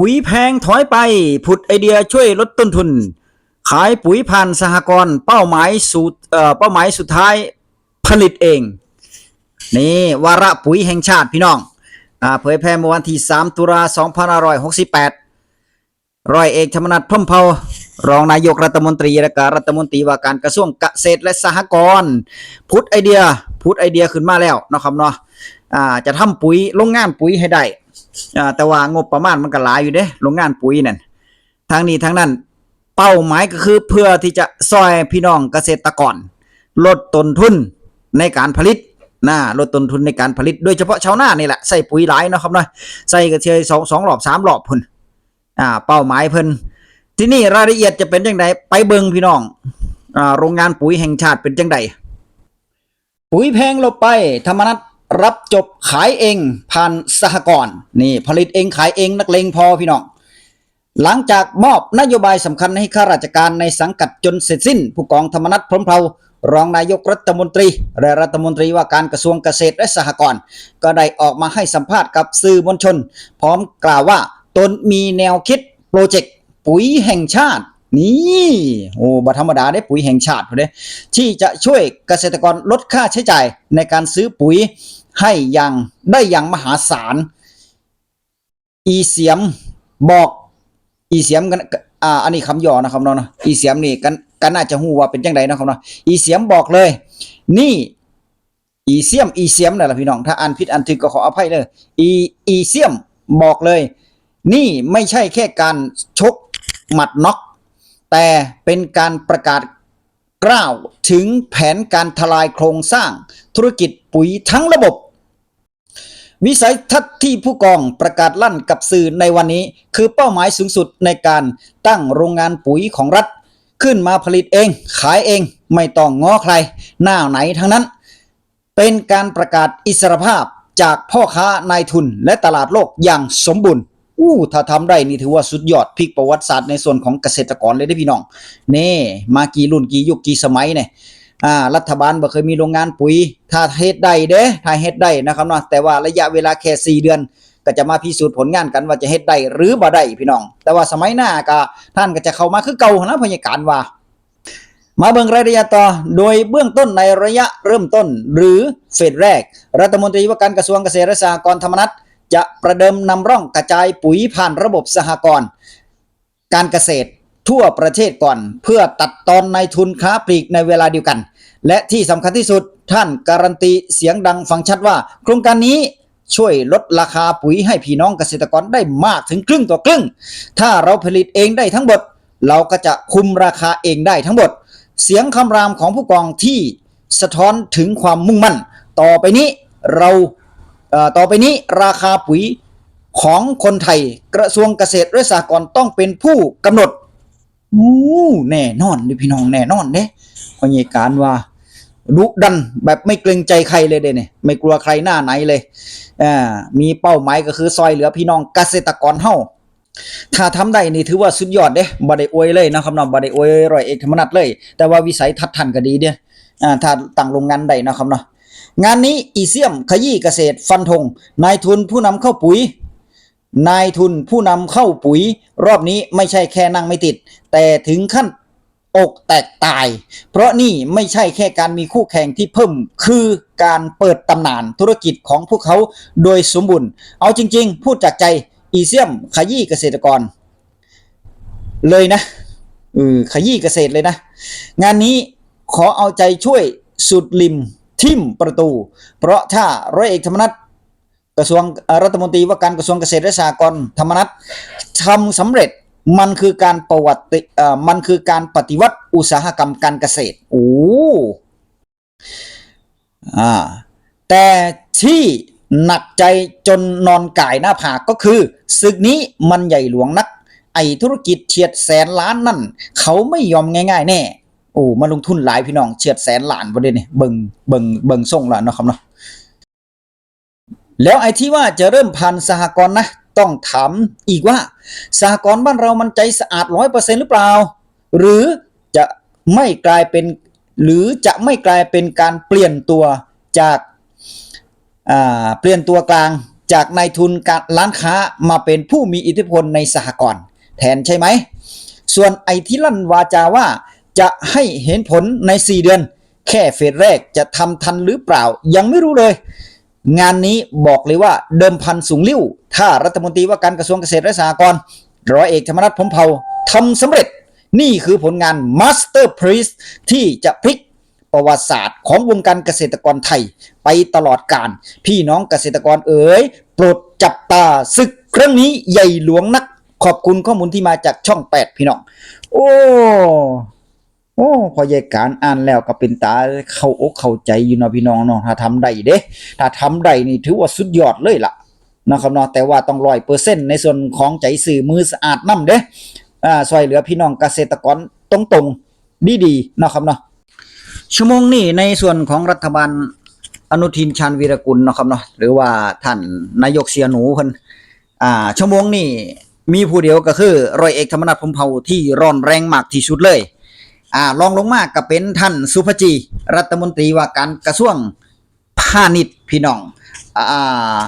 ปุ๋ยแพงถอยไป ผุดไอเดียช่วยลดต้นทุน ขายปุ๋ยผ่านสหกรณ์เป้าหมายสูตรเอ่อเป้าหมายสุดท้ายผลิตเอง นี่วาระปุ๋ยแห่งชาติพี่น้องอเผยแพร่เมื่อวันที่ 3 ตุลา2568 ร้อยเอกธรรมนัฐพรมเผ่ารองนายกรัฐมนตรีและก็รัฐมนตรีว่าการกระทรวงเกษตรและสหกรณ์พุทธไอเดียพุทธไอเดียขึ้นมาแล้วนะครับเนาะอ่าจะทำปุ๋ยโรงงานปุ๋ยให้ได้ อ่าแต่ว่างบประมาณมันก็หลายอยู่เด้โรงงานปุ๋ยนั่นทางนี้ทางนั้นเป้าหมายก็คือเพื่อที่จะซอยพี่น้องเกษตรกร ลดต้นทุนในการผลิตนะลดต้นทุนในการผลิตโดยเฉพาะชาวนานี่แหละใส่ปุ๋ยหลายเนาะครับเนาะใส่กระเทียมสองสองรอบสามรอบพุ่นอ่าเป้าหมายเพิ่นที่นี่รายละเอียดจะเป็นจังไดไปเบิงพี่น้องอ่าโรงงานปุ๋ยแห่งชาติเป็นจังไดปุ๋ยแพงลบไปธรรมนัต รับจบขายเองผ่านสหกรณ์นี่ผลิตเองขายเองนักเลงพอพี่น้อง หลังจากมอบนโยบายสำคัญให้ข้าราชการในสังกัดจนเสร็จสิ้น ผู้กองธรรมนัฐพรหมเผ่ารองนายกรัฐมนตรี และรัฐมนตรีว่าการกระทรวงเกษตรและสหกรณ์ก็ได้ออกมาให้สัมภาษณ์กับสื่อมวลชน พร้อมกล่าวว่าตนมีแนวคิดโปรเจกต์ปุ๋ยแห่งชาติ นี่โอ้บัธรรมดาได้ปุ๋ยแห่งชาติเด้ที่จะช่วยเกษตรกรลดค่าใช้จ่ายในการซื้อปุ๋ยให้อย่างได้อย่างมหาศาล อีเสียมบอกอีเสียมกันอ่าอันนี้คำย่อนะครับเนาะเนะอีเสียมนี่กันกันน่าจะฮู้ว่าเป็นจังไดนะครับเนาะอีเสียมบอกเลย นี่ อีเสียม อีเสียมนั่นแหละพี่น้องถ้าอ่านผิดอ่านถูกก็ขออภัยเลยอีอีเสียมบอกเลย นี่ไม่ใช่แค่การชกหมัดน็อก แต่เป็นการประกาศกล้าวถึงแผนการทลายโครงสร้างธุรกิจปุ๋ยทั้งระบบ วิสัยทัศน์ที่ผู้กองประกาศลั่นกับสื่อในวันนี้ คือเป้าหมายสูงสุดในการตั้งโรงงานปุ๋ยของรัฐ ขึ้นมาผลิตเอง ขายเองไม่ต้องง้อใคร หน้าไหนทั้งนั้น เป็นการประกาศอิสรภาพจากพ่อค้านายทุนและตลาดโลกอย่างสมบูรณ์ อู้ถ้าทำได้นี่ถือว่าสุดยอดพลิกประวัติศาสตร์ในส่วนของเกษตรกรเลยได้พี่น้องนี่มากี่รุ่นกี่ยุคกี่สมัยเนี่ยอ่ารัฐบาลบ่เคยมีโรงงานปุ๋ย ถ้าเฮ็ดได้เด้ถ้าเฮ็ดได้นะครับเนาะแต่ว่าระยะเวลาแค่4เดือนก็จะมาพิสูจน์ผลงานกันว่าจะเฮ็ดได้หรือบ่ได้พี่น้อง แต่ว่าสมัยหน้าก็ท่านก็จะเข้ามาคือเก่านะพยาการว่า มาเบิ่งรายละเอียดต่อ โดยเบื้องต้นในระยะเริ่มต้น หรือเฟสแรก รัฐมนตรีว่าการกระทรวงเกษตรและสหกรณ์ธรรมนัฐ จะประเดิมนำร่องกระจายปุ๋ยผ่านระบบสหกรณ์การเกษตรทั่วประเทศก่อน เพื่อตัดตอนในทุนค้าปลีกในเวลาเดียวกัน และที่สำคัญที่สุดท่านการันตีเสียงดังฟังชัดว่า โครงการนี้ช่วยลดราคาปุ๋ยให้พี่น้องเกษตรกรได้มากถึงครึ่งต่อครึ่ง ถ้าเราผลิตเองได้ทั้งหมด เราก็จะคุมราคาเองได้ทั้งหมด เสียงคำรามของผู้กองที่สะท้อนถึงความมุ่งมั่น ต่อไปนี้เรา ต่อไปนี้ราคาปุ๋ยของคนไทยกระทรวงเกษตรและสหกรณ์ต้องเป็นผู้กำหนดอู้แน่นอนดิพี่น้องแน่นอนเด้พยาการว่าดุดันแบบไม่เกรงใจใครเลยเด้เนี่ยไม่กลัวใครหน้าไหนเลยอ่ามีเป้าหมายก็คือซอยเหลือพี่น้องเกษตรกรเฮาถ้าทำได้นี่ถือว่าสุดยอดเด้บ่ได้อวยเลยนะครับเนาะบ่ได้อวยร้อยเอกธรรมนัฐเลย แต่ว่าวิสัยทัศน์ท่านก็ดีเด้อ่าถ้าตั้งโรงงานได้นะครับเนาะ งานนี้อีเซียมขยี้เกษตรฟันธงนายทุนผู้นำเข้าปุ๋ย นายทุนผู้นำเข้าปุ๋ย รอบนี้ไม่ใช่แค่นั่งไม่ติด แต่ถึงขั้นอกแตกตาย เพราะนี่ไม่ใช่แค่การมีคู่แข่งที่เพิ่ม คือการเปิดตำนานธุรกิจของพวกเขาโดยสมบูรณ์ เอาจริง ๆ พูดจากใจอีเซียมขยี้เกษตรกร เลยนะเออขยี้เกษตรเลยนะ งานนี้ขอเอาใจช่วยสุดริม ทิมประตู เพราะถ้าร้อยเอกธรรมนัฐกระทรวงรัฐมนตรีว่าการกระทรวงเกษตรและสหกรณ์ธรรมนัฐทำสำเร็จมันคือการประวัติมันคือการปฏิวัติอุตสาหกรรมการเกษตรโอ้อ่าแต่ที่หนักใจจนนอนก่ายหน้าผากก็คือศึกนี้มันใหญ่หลวงนัก ไอธุรกิจเฉียดแสนล้านนั่น เขาไม่ยอมง่าย ๆ แน่ โอ้มาลงทุนหลายพี่น้องเฉียดแสนล้านประเด็นนี่เบิงเบิงเบิงส่งแล้วเนาะครับเนาะแล้วไอ้ที่ว่าจะเริ่มผ่านสหกรณ์นะ ต้องถามอีกว่าสหกรณ์บ้านเรามันใจสะอาดร้อยเปอร์เซ็นหรือเปล่า หรือจะไม่กลายเป็น หรือจะไม่กลายเป็นการเปลี่ยนตัวจากอ่าเปลี่ยนตัวกลางจากนายทุนการร้านค้ามาเป็นผู้มีอิทธิพลในสหกรณ์แทนใช่ไหม ส่วนไอ้ที่ลั่นวาจาว่า จะให้เห็นผลใน 4 เดือน แค่เฟสแรกจะทำทันหรือเปล่า ยังไม่รู้เลย งานนี้บอกเลยว่าเดิมพันสูงลิ่วถ้ารัฐมนตรีว่าการกระทรวงเกษตรและสหกรณ์ร้อยเอกธรรมนัฐพรมเผาทำสำเร็จนี่คือผลงานมาสเตอร์พ c e ที่จะพลิกประวัติศาสตร์ของวงการเกษตรกรไทยไปตลอดกาลพี่น้องเกษตรกรเอ๋ยโปรดจับตาศึกครั้งนี้ใหญ่หลวงนัก ขอบคุณข้อมูลที่มาจากช่อง 8 พี่น้อง โอ้ โอ้พอแยกการอ่านแล้วก็เป็นตาเข้าอกเข้าใจอยู่นะพี่น้องเนาะถ้าทำได้เด้ ถ้าทำได้นี่ถือว่าสุดยอดเลยล่ะนะครับเนาะแต่ว่าต้องร้อยเปอร์เซ็นต์ในส่วนของใจสื่อมือสะอาดนํเด้อ่าซอยเหลือพี่น้องเกษตรกรตรงๆดีๆเนะครับเนาะชั่วโมงนี้ในส่วนของรัฐบาลอนุทินชาญวีรกุลนะครับเนาะหรือว่าท่านนายกเสียหนูเพิ่นอ่าชั่วโมงนี้มีผู้เดียวก็คือร้อยเอกธรรมนัฐพมเผ่าที่ร้อนแรงมากที่สุดเลย อ่ารองลงมาก็เป็นท่านสุภจี รัฐมนตรีว่าการกระทรวงพาณิชย์พี่น้องอ่า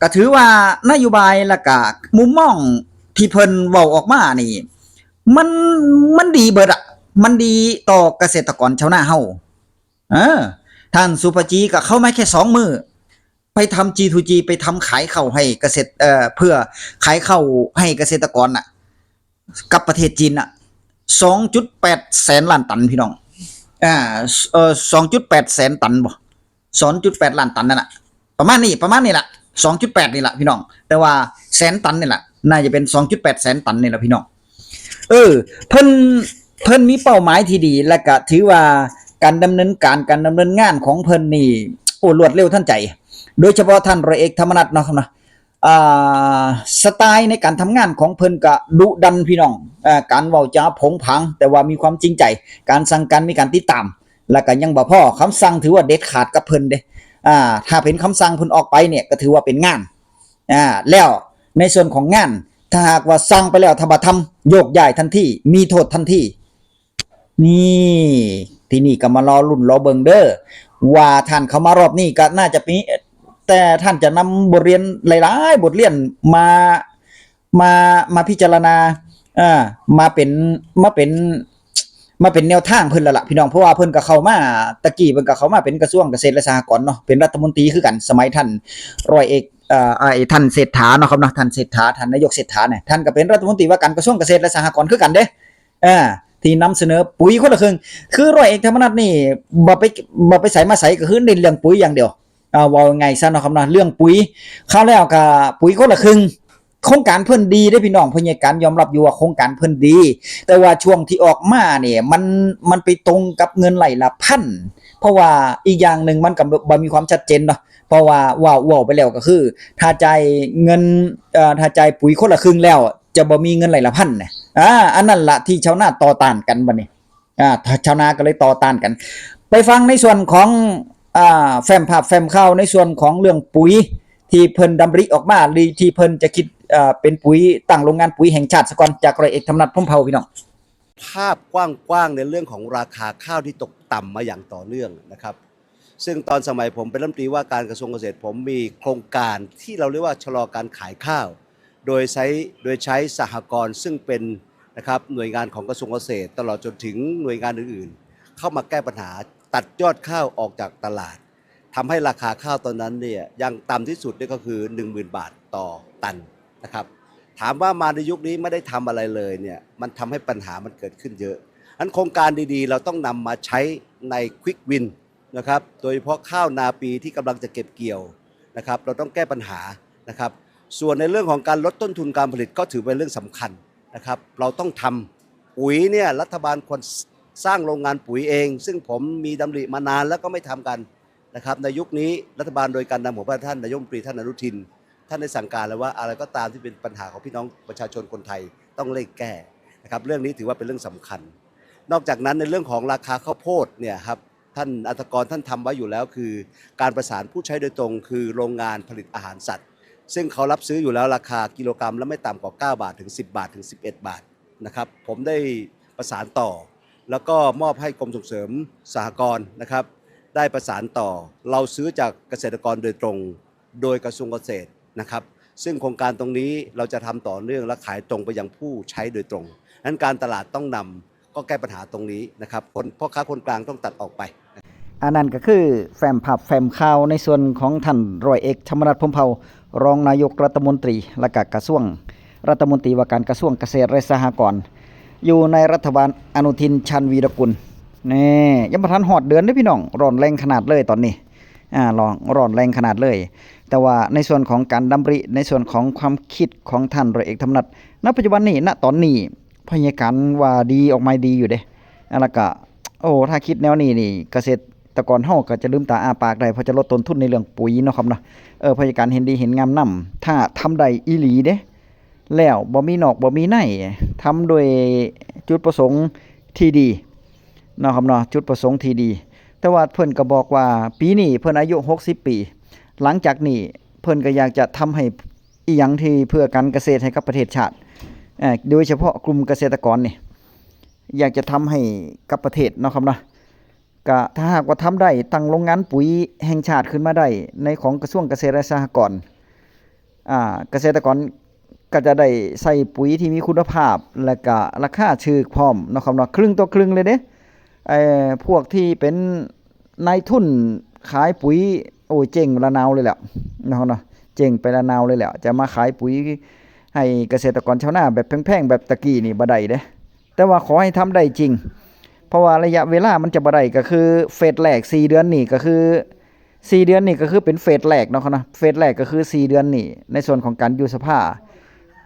ก็ถือว่านโยบายและก็มุมมองที่เพิ่นเว้าออกมานี่ มันมันดีเบิดอะมันดีต่อเกษตรกรชาวนาเฮาเออท่านสุภจีก็เข้ามาแค่สองมือไปทำ G2G ไปทำขายเข้าให้เกษตรเอ่อเพื่อขายเข้าให้เกษตรกรน่ะ กับประเทศจีนน่ะ 2.8แปดแสนล้านตันพี่น้อง อ่า เอ่อ2.8แปดแสนตันบ่2.8ล้านตันนั่นน่ะประมาณนี้ประมาณนี้ล่ะ2.8นี่แหละพี่น้อง แต่ว่าแสนตันนี่แหละน่าจะเป็น2.8แปดแสนตันนี่ละพี่น้อง เออ เพิ่นเพิ่นมีเป้าหมายที่ดี และก็ถือว่าการดำเนินการการดำเนินงานของเพิ่นนี่โอ้รวดเร็วทันใจ โดยเฉพาะท่านรอยเอกธรรมนัฐเนาะครับนะ อ่าสไตล์ในการทำงานของเพิ่นก็ดุดันพี่น้องอ่าการเว้าจาผงผางแต่ว่ามีความจริงใจ การสั่งการมีการติดตาม แล้วก็ยังบ่พ่อคำสั่งถือว่าเด็ดขาดกับเพิ่นเด้อ่าถ้าเป็นคำสั่งเพิ่นออกไปเนี่ยก็ถือว่าเป็นงานอ่าแล้วในส่วนของงาน ถ้าหากว่าสั่งไปแล้วถ้าบ่ทำโยกย้ายทันทีมีโทษทันทีนี่ที่นี่ก็มารอรุ่นรอเบิงเด้อว่าท่านเขามารอบนี้ก็น่าจะมี แต่ท่านจะนำบทเรียนหลาย ๆ บทเรียนมามามาพิจารณาอ่ามาเป็นมาเป็นมาเป็นแนวทางเพิ่นละละพี่น้องเพราะว่าเพิ่นก็เข้ามาตะกี้เพิ่นก็เข้ามาเป็นกระทรวงเกษตรและสหกรณ์เนาะเป็นรัฐมนตรีคือกันสมัยท่านร้อยเอกเอ่อไอ้ท่านเศรษฐาเนาะครับเนาะท่านเศรษฐาท่านนายกเศรษฐาเนี่ยท่านก็เป็นรัฐมนตรีว่าการกระทรวงเกษตรและสหกรณ์คือกันเด้อ่าที่นำเสนอปุ๋ยคนละครึ่งคือร้อยเอกธรรมนัฐนี่บ่ไปบ่ไปใส่มาใส่ก็คือเน้นเรื่องปุ๋ยอย่างเดียว อ่าว่าไงซะเนาะครับเนาะเรื่องปุ๋ยคราวแล้วก็ปุ๋ยคนละครึ่งโครงการเพิ่อนดีได้พี่น้องพิ่นให้การยอมรับอยู่ว่าโครงการเพิ่อนดี แต่ว่าช่วงที่ออกมาเนี่ยมันมันไปตรงกับเงินไหลละพันเพราะว่าอีกอย่างหนึ่งมันก็บ่มีความชัดเจนเนาะเพราะว่าว่าว้าไปแล้วก็คือ ถ้าใจเงินเอ่อถ้าจ่ายปุ๋ยคนละครึ่งแล้ว จะบ่มีเงินไหลละพันเนี่ยอ่าอันนั้นละที่ชาวนาต่อต้านกันบัดนี้อ่าชาวนาก็เลยต่อต้านกัน ไปฟังในส่วนของ อ่าแฟ้มภาพแฟ้มข่าวในส่วนของเรื่องปุ๋ยที่เพิ่นดำริออกมาหรือที่เพิ่นจะคิดอ่าเป็นปุ๋ยตั้งโรงงานปุ๋ยแห่งชาติสกอนจากร้อยเอกธรรมนัฐพมเผาพี่น้องภาพกว้างๆในเรื่องของราคาข้าวที่ตกต่ำมาอย่างต่อเนื่องนะครับ ซึ่งตอนสมัยผมเป็นรัฐมนตรีว่าการกระทรวงเกษตรผมมีโครงการที่เราเรียกว่าชะลอการขายข้าว โดยใช้โดยใช้สหกรณ์ซึ่งเป็นนะครับหน่วยงานของกระทรวงเกษตร ตลอดจนถึงหน่วยงานอื่นๆ เข้ามาแก้ปัญหา ตัดยอดข้าวออกจากตลาดทำให้ราคาข้าวตอนนั้นเนี่ยยังต่ำที่สุดนี่ก็คือ 10,000 บาทต่อตันนะครับถามว่ามาในยุคนี้ไม่ได้ทำอะไรเลยเนี่ยมันทำให้ปัญหามันเกิดขึ้นเยอะอันโครงการดีๆ เราต้องนำมาใช้ในควิกวินนะครับโดยเฉพาะข้าวนาปีที่กำลังจะเก็บเกี่ยวนะครับเราต้องแก้ปัญหานะครับส่วนในเรื่องของการลดต้นทุนการผลิตก็ถือเป็นเรื่องสำคัญนะครับเราต้องทำปุ๋ยเนี่ยรัฐบาลควร สร้างโรงงานปุ๋ยเอง ซึ่งผมมีดำริมานานแล้วก็ไม่ทำกันนะครับในยุคนี้รัฐบาลโดยการนำของพระท่านนายมนตรีท่านอนุทิน ท่านได้สั่งการแล้วว่าอะไรก็ตามที่เป็นปัญหาของพี่น้องประชาชนคนไทยต้องเร่งแก้นะครับเรื่องนี้ถือว่าเป็นเรื่องสำคัญ นอกจากนั้นในเรื่องของราคาข้าวโพดเนี่ยครับท่านอัตกรท่านทำไว้อยู่แล้วคือ การประสานผู้ใช้โดยตรง คือโรงงานผลิตอาหารสัตว์ ซึ่งเขารับซื้ออยู่แล้วราคากิโลกรัมละไม่ต่ำกว่า 9 บาทถึง 10 บาทถึง 11 บาทนะครับผมได้ประสานต่อ แล้วก็มอบให้กรมส่งเสริมสหกรณ์นะครับ ได้ประสานต่อเราซื้อจากเกษตรกรโดยตรง โดยกระทรวงเกษตรนะครับ ซึ่งโครงการตรงนี้เราจะทำต่อเนื่องและขายตรงไปยังผู้ใช้โดยตรงนั้นการตลาดต้องนำก็แก้ปัญหาตรงนี้นะครับคนพ่อค้าคนกลางต้องตัดออกไป อันนั้นก็คือแฟมภาพแฟมข่าวในส่วนของท่านร้อยเอกธรรมนัฐพมเผารองนายกรัฐมนตรีและก็กระทรวง รัฐมนตรีว่าการกระทรวงเกษตรและสหกรณ์ อยู่ในรัฐบาลอนุทินชันวีรกุลนี่ยังบ่ทันฮอดเดือนด้อพี่น้องร้อนแรงขนาดเลยตอนนี้อ่าร้อนร้อนแรงขนาดเลย แต่ว่าในส่วนของการดำริในส่วนของความคิดของท่านรอยเอกธรรมนัฐณปัจจุบันนี้ณตอนนี้พยาการว่าดีออกมาดีอยู่เด้อ่าแล้วก็โอ้ถ้าคิดแนวนี้นี่เกษตรตะกรเฮาก็จะลืมตาอาปากได้เพราะจะลดต้นทุนในเรื่องปุ๋ยเนาะครับเนาะเออพยาการเห็นดีเห็นงามนํถ้าทำได้อีหลีเด้ แล้วบ่มีนอกบ่มีในทำโดยจุดประสงค์ที่ดีเนาะครับเนาะจุดประสงค์ที่ดี แต่ว่าเพิ่นก็บอกว่าปีนี้เพิ่นอายุ 60 ปี หลังจากนี้เพิ่นก็อยากจะทำให้อีหยังที่เพื่อการเกษตรให้กับประเทศชาติเอ่อโดยเฉพาะกลุ่มเกษตรกรนี่อยากจะทำให้กับประเทศเนาะครับเนาะก็ถ้าหากว่าทำได้ตั้งโรงงานปุ๋ยแห่งชาติขึ้นมาได้ในของกระทรวงเกษตรและสหกรณ์อ่าเกษตรกร ก็จะได้ใส่ปุ๋ยที่มีคุณภาพ และก็ราคาถูกพร้อมนะครับเนาะครึ่งต่อครึ่งเลยเด้ไอ้พวกที่เป็นนายทุนขายปุ๋ยโอ้ยเจ๊งละนาวเลยแหละนะครับเนาะเจ๊งไปละนาวเลยแหละจะมาขายปุ๋ยให้เกษตรกรชาวนาแบบแพงๆแบบตะกี้นี่บ่ได้เด้แต่ว่าขอให้ทำได้จริง เพราะว่าระยะเวลามันจะบ่ได้ก็คือเฟสแรก4เดือนนี่ก็คือ4เดือนนี่ก็คือเป็นเฟสแรกเนาะครับนะเฟสแรกก็คือ 4 เดือนนี่ในส่วนของการอยู่สภา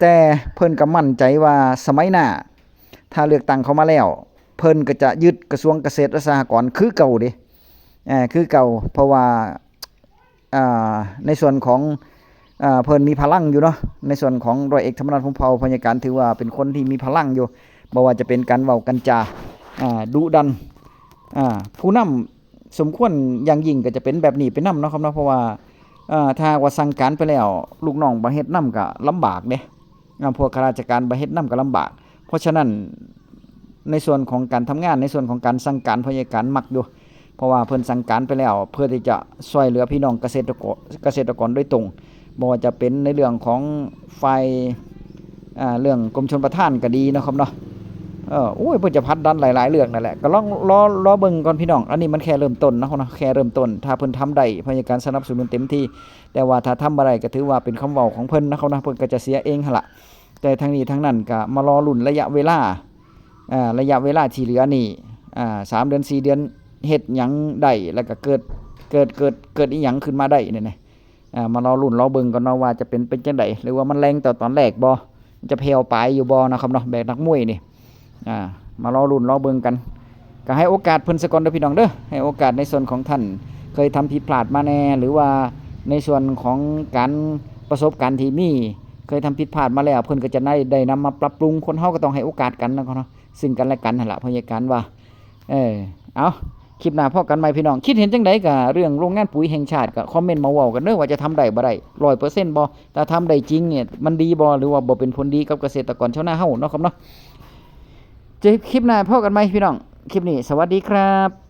แต่เพิ่นก็มั่นใจว่าสมัยหน้า ถ้าเลือกตั้งเข้ามาแล้ว เพิ่นก็จะยึดกระทรวงเกษตรและสหกรณ์คือเก่าเด้เอ่าคือเก่า เพราะว่าอ่าในส่วนของอ่าเพิ่นมีพลังอยู่เนาะในส่วนของร้อยเอกธรรมนัฐพรหมเผาพยาการถือว่าเป็นคนที่มีพลังอยู่บ่ว่าจะเป็นการเว้ากันจาอ่าดุดันอ่าผู้นำสมควรอย่างยิ่งก็จะเป็นแบบนี้ไปนำเนาะครับเนาะเพราะว่าอ่าถ้าว่าสั่งการไปแล้ว ลูกน้องบ่เฮ็ดนํก็ลำบากเด้อ่า พวกข้าราชการบ่เฮ็ดนํก็ลำบาก เพราะฉะนั้นในส่วนของการทำงานในส่วนของการสั่งการพยาการมักอยู่ เพราะว่าเพิ่นสั่งการไปแล้ว เพื่อที่จะช่วยเหลือพี่น้องเกษตรกรเกษตรกรโดยตรงบ่ว่าจะเป็นในเรื่องของไฟอ่าเรื่องกรมชนประทานก็ดีนะครับเนาะ เออโอ้ยเพิ่นจะพัดดันหลาย ๆ เรื่องนั่นแหละก็ลองรอรอเบิ่งก่อนพี่น้อง อันนี้มันแค่เริ่มต้นนะเนะแค่เริ่มต้น ถ้าเพิ่นทำได้พยาการสนับสนุนเต็มที่ แต่ว่าถ้าทำบ่ได้ก็ถือว่าเป็นคำเว้าของเพิ่นนะเขานะเพิ่นก็จะเสียเองหั่นล่ะแต่ทั้งนี้ทั้งนั้นก็มารอลุ้นระยะเวลาอ่าระยะเวลาที่เหลือนี่อ่าสามเดือนสี่เดือนเฮ็ดหยังได้แล้วก็เกิดเกิดเกิดเกิดอีหยังขึ้นมาได้เนี่ยนะอ่ามารอลุ้นรอเบิ่งก่อนเนาะว่าจะเป็นเป็นจังไดหรือว่ามันแรงต่อตอนแรกบ่จะแผ่วไปอยู่บ่นะครับเนาะแบบนักมวยนี่ อ่ามารอรุ่นรอเบิงกัน ก็ให้โอกาสเพิ่นสกอนเด้อพี่น้องเด้อให้โอกาสในส่วนของท่านเคยทำผิดพลาดมาแน่ หรือว่าในส่วนของการประสบการณ์ที่มีเคยทำผิดพลาดมาแล้วเพิ่นก็จะได้ได้นำมาปรับปรุงคนเฮาก็ต้องให้โอกาสกันนะครับเนาะซึ่งกันและกันนั่นล่ะพยาการว่า เออเอาคลิปหน้าพ่อกันใหม่พี่น้อง คิดเห็นจังไดกับเรื่องโรงงานปุ๋ยแห่งชาติก็คอมเมนต์มาเว้ากันเด้อว่าจะทำได้บ่ได้100%บ่ถ้าทำได้จริงเนี่ยมันดีบ่หรือว่าบ่เป็นผลดีกับเกษตรกรชาวนาเฮาเนาะครับเนาะ เจอคลิปหน้าพบกันไหมพี่น้อง คลิปนี้ สวัสดีครับ